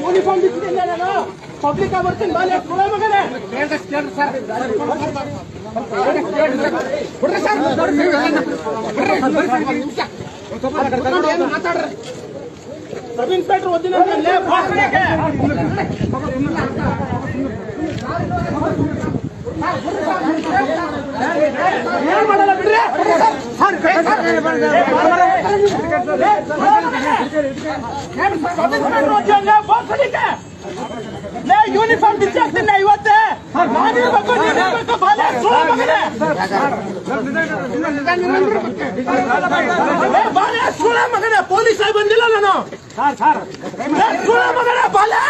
uniform ಬಿಚ್ಚಿಲ್ಲ ನಾನು public ಬರ್ತೀನಿ ಬಾಲೆ ಸುಳ ಮಗನೇ ಸಬ್ ಇನ್ಸ್ಪೆಕ್ಟರ್ ಓದಿನ ಏನ್ ಮಾಡಲ್ಲ ಬಿಡ್ರಿ ಯೂನಿಫಾರ್ಮ್ ಬಿಚ್ಚಾಕ್ತೀನಿ ಇವತ್ತೇ ನಾನಿರ್ಬೇಕು ನೀನಿರ್ಬೇಕು ಬಾಲೆ ಸುಳ ಮಗನೇ ಬಾಲೆ ಸುಳ ಮಗನೇ ಪೊಲೀಸ್ ಆಗಿ ಬಂದಿಲ್ಲ ನಾನು ಸುಳ ಮಗನೇ ಬಾಲೆ